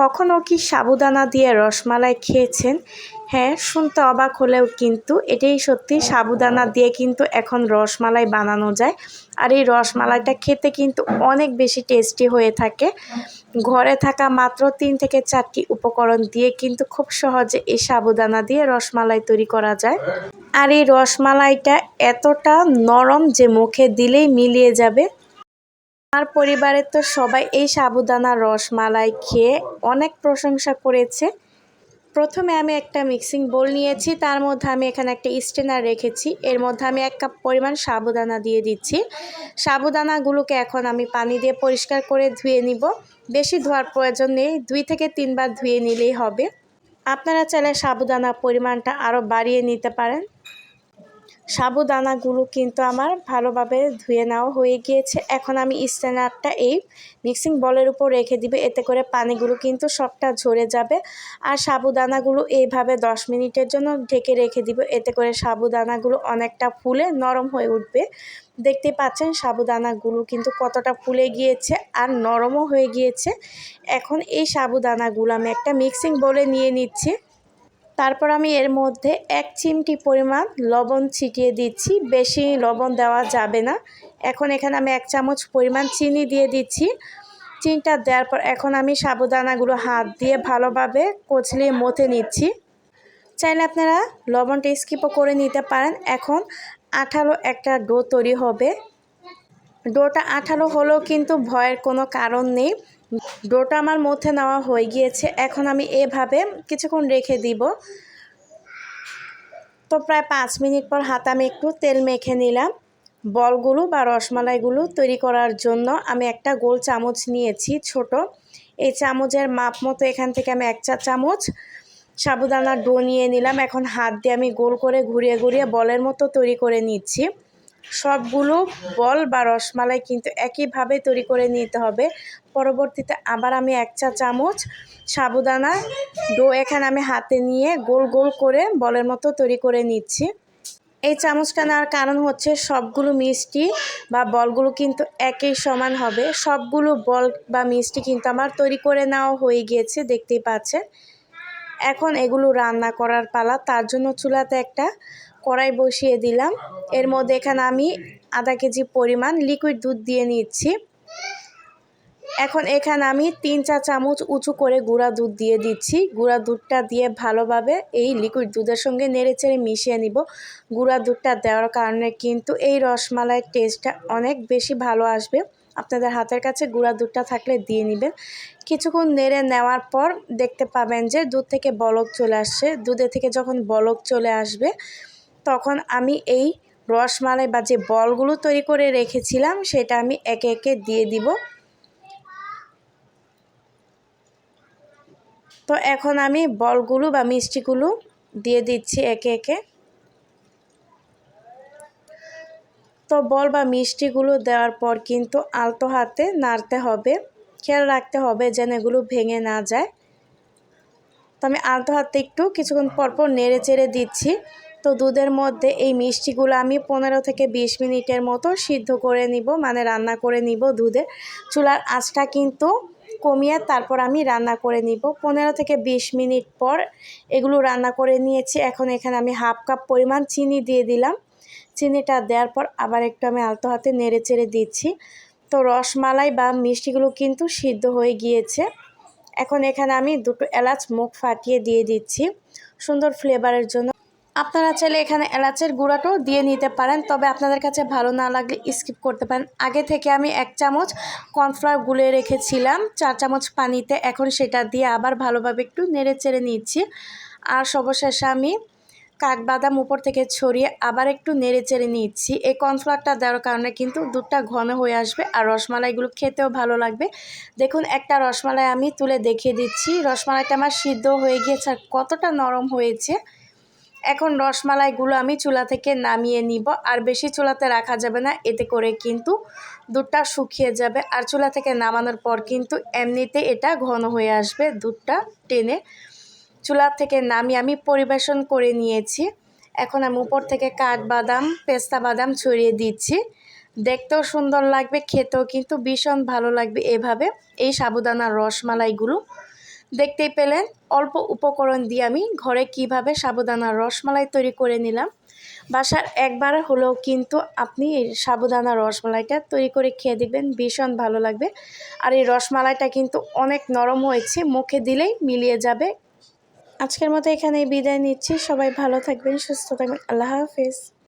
কখনও কি সাবুদানা দিয়ে রসমালাই খেয়েছেন? হ্যাঁ শুনতে অবাক হলেও কিন্তু এটাই সত্যি, সাবুদানা দিয়ে কিন্তু এখন রসমালাই বানানো যায়। আর এই রসমালাইটা খেতে কিন্তু অনেক বেশি টেস্টি হয়ে থাকে। ঘরে থাকা মাত্র তিন থেকে চারটি উপকরণ দিয়ে কিন্তু খুব সহজে এই সাবুদানা দিয়ে রসমালাই তৈরি করা যায়। আর এই রসমালাইটা এতটা নরম যে মুখে দিলেই মিলিয়ে যাবে। আমার পরিবারের তো সবাই এই সাবুদানা রসমালাই খেয়ে অনেক প্রশংসা করেছে। প্রথমে আমি একটা মিক্সিং বোল নিয়েছি, তার মধ্যে আমি এখানে একটা স্টেনার রেখেছি। এর মধ্যে আমি এক কাপ পরিমাণ সাবুদানা দিয়ে দিচ্ছি। সাবুদানাগুলোকে এখন আমি পানি দিয়ে পরিষ্কার করে ধুয়ে নিব। বেশি ধোয়ার প্রয়োজন নেই, দুই থেকে তিনবার ধুয়ে নিলেই হবে। আপনারা চাইলে সাবুদানা পরিমাণটা আরও বাড়িয়ে নিতে পারেন। সাবুদানাগুলো কিন্তু আমার ভালোভাবে ধুয়ে নেওয়া হয়ে গিয়েছে। এখন আমি স্ট্যান্ডারটা এই মিক্সিং বলের উপর রেখে দিবে, এতে করে পানিগুলো কিন্তু সবটা ঝরে যাবে। আর সাবুদানাগুলো এইভাবে দশ মিনিটের জন্য ঢেকে রেখে দিব, এতে করে সাবুদানাগুলো অনেকটা ফুলে নরম হয়ে উঠবে। দেখতে পাচ্ছেন সাবুদানাগুলো কিন্তু কতটা ফুলে গিয়েছে আর নরমও হয়ে গিয়েছে। এখন এই সাবুদানাগুলো আমি একটা মিক্সিং বলে নিয়ে নিচ্ছি। তারপর আমি এর মধ্যে এক চিমটি পরিমাণ লবণ ছিটিয়ে দিচ্ছি। বেশি লবণ দেওয়া যাবে না। এখন এখানে আমি এক চামচ পরিমাণ চিনি দিয়ে দিচ্ছি। চিনিটা দেওয়ার পর এখন আমি সাবুদানাগুলো হাত দিয়ে ভালোভাবে কচলিয়ে মথে নিচ্ছি। চাইলে আপনারা লবণটা স্কিপও করে নিতে পারেন। এখন আঠালো একটা ডো তৈরি হবে। ডোটা আঠালো হলেও কিন্তু ভয়ের কোনো কারণ নেই। ডোটা আমার মধ্যে নেওয়া হয়ে গিয়েছে। এখন আমি এভাবে কিছুক্ষণ রেখে দিব। তো প্রায় পাঁচ মিনিট পর হাতে আমি একটু তেল মেখে নিলাম। বলগুলো বা রসমালাইগুলো তৈরি করার জন্য আমি একটা গোল চামচ নিয়েছি ছোট। এই চামচের মাপ মতো এখান থেকে আমি এক চা চামচ সাবুদানার ডো নিয়ে নিলাম। এখন হাত দিয়ে আমি গোল করে ঘুরিয়ে ঘুরিয়ে বলের মতো তৈরি করে নিচ্ছি। সবগুলো বল বা রসমালাই কিন্তু একইভাবে তৈরি করে নিতে হবে। পরবর্তীতে আবার আমি এক চা চামচ সাবুদানা ডো এখানে আমি হাতে নিয়ে গোল গোল করে বলের মতো তৈরি করে নিচ্ছি। এই চামচটা নেওয়ার কারণ হচ্ছে সবগুলো মিষ্টি বা বলগুলো কিন্তু একই সমান হবে। সবগুলো বল বা মিষ্টি কিন্তু আমার তৈরি করে নেওয়া হয়ে গিয়েছে, দেখতেই পাচ্ছেন। এখন এগুলো রান্না করার পালা। তার জন্য চুলাতে একটা কড়াই বসিয়ে দিলাম। এর মধ্যে এখানে আমি আধা কেজি পরিমাণ লিকুইড দুধ দিয়ে নিচ্ছি। এখন এখানে আমি তিন চা চামচ উঁচু করে গুঁড়া দুধ দিয়ে দিচ্ছি। গুঁড়া দুধটা দিয়ে ভালোভাবে এই লিকুইড দুধের সঙ্গে নেড়ে নেড়েচেড়ে মিশিয়ে নিব। গুঁড়া দুধটা দেওয়ার কারণে কিন্তু এই রসমালাইয়ের টেস্টটা অনেক বেশি ভালো আসবে। আপনাদের হাতের কাছে গুঁড়া দুধটা থাকলে দিয়ে নেবেন। কিছুক্ষণ নেড়ে নেওয়ার পর দেখতে পাবেন যে দুধ থেকে বলক চলে আসছে। দুধে থেকে যখন বলক চলে আসবে তখন আমি এই রসমালাই বা যে বলগুলো তৈরি করে রেখেছিলাম, সেটা আমি একে একে দিয়ে দিব। তো এখন আমি বলগুলো বা মিষ্টিগুলো দিয়ে দিচ্ছি একে একে। তো বল বা মিষ্টিগুলো দেওয়ার পর কিন্তু আলতো হাতে নাড়তে হবে। খেয়াল রাখতে হবে যেন এগুলো ভেঙে না যায়। তো আমি আলতো হাতে একটু কিছুক্ষণ পরপর নেড়ে চেড়ে দিচ্ছি। তো দুধের মধ্যে এই মিষ্টিগুলো আমি পনেরো থেকে বিশ মিনিটের মতো সিদ্ধ করে নিব মানে রান্না করে নিব দুধে। চুলার আঁচটা কিন্তু কমিয়ে তারপর আমি রান্না করে নিব। পনেরো থেকে বিশ মিনিট পর এগুলো রান্না করে নিয়েছি। এখন এখানে আমি হাফ কাপ পরিমাণ চিনি দিয়ে দিলাম। চিনিটা দেওয়ার পর আবার একটু আমি আলতো হাতে নেড়ে চেড়ে দিচ্ছি। তো রসমালাই বা মিষ্টিগুলো কিন্তু সিদ্ধ হয়ে গিয়েছে। এখন এখানে আমি দুটো এলাচ মুখ ফাটিয়ে দিয়ে দিচ্ছি। সুন্দর ফ্লেভারের জন্য আপনারা চাইলে এখানে এলাচের গুঁড়াটাও দিয়ে নিতে পারেন, তবে আপনাদের কাছে ভালো না লাগলে স্কিপ করতে পারেন। আগে থেকে আমি এক চামচ কর্নফ্লাওয়ার গুলে রেখেছিলাম, চার চামচ পানিতে, এখন সেটা দিয়ে আবার ভালোভাবে একটু নেড়ে চেড়ে নিচ্ছি। আর সর্বশেষে আমি কাঠবাদাম উপর থেকে ছড়িয়ে আবার একটু নেড়ে চেড়ে নিচ্ছি। এই কর্নফ্লাওয়ারটা দেওয়ার কারণে কিন্তু দুধটা ঘন হয়ে আসবে আর রসমালাইগুলো খেতেও ভালো লাগবে। দেখুন, একটা রসমালাই আমি তুলে দেখিয়ে দিচ্ছি। রসমালাইটা আমার সিদ্ধ হয়ে গিয়েছে আর কতটা নরম হয়েছে। এখন রসমালাইগুলো আমি চুলা থেকে নামিয়ে নিব, আর বেশি চুলাতে রাখা যাবে না, এতে করে কিন্তু দুধটা শুকিয়ে যাবে। আর চুলা থেকে নামানোর পর কিন্তু এমনিতে এটা ঘন হয়ে আসবে দুধটা টেনে। চুলা থেকে নামিয়ে আমি পরিবেশন করে নিয়েছি। এখন আমি উপর থেকে কাঠবাদাম, পেস্তা বাদাম ছড়িয়ে দিচ্ছি। দেখতেও সুন্দর লাগবে, খেতেও কিন্তু ভীষণ ভালো লাগবে এভাবে। এই সাবুদানার রসমালাইগুলো দেখতেই পেলেন, অল্প উপকরণ দিয়ে আমি ঘরে কীভাবে সাবুদানার রসমালাই তৈরি করে নিলাম। বাসার একবার হলেও কিন্তু আপনি সাবুদানা রসমালাইটা তৈরি করে খেয়ে দেখবেন, ভীষণ ভালো লাগবে। আর এই রসমালাইটা কিন্তু অনেক নরম হয়েছে, মুখে দিলেই মিলিয়ে যাবে। আজকের মতো এখানেই বিদায় নিচ্ছি। সবাই ভালো থাকবেন, সুস্থ থাকবেন। আল্লাহ হাফিজ।